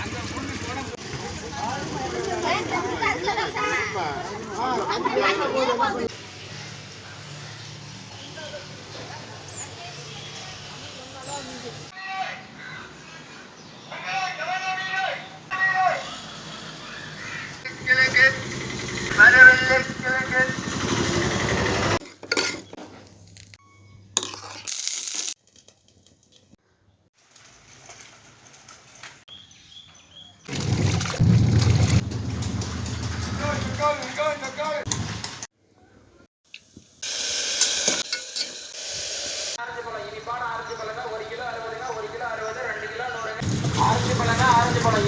அங்க போடுங்க போடுங்க ஆரஞ்சு பழங்க ஒரு கிலோ அறுபதுங்க ஒரு கிலோ அறுபது ரெண்டு கிலோ நூறு. ஆரஞ்சு பழங்க ஆரஞ்சு பழம்.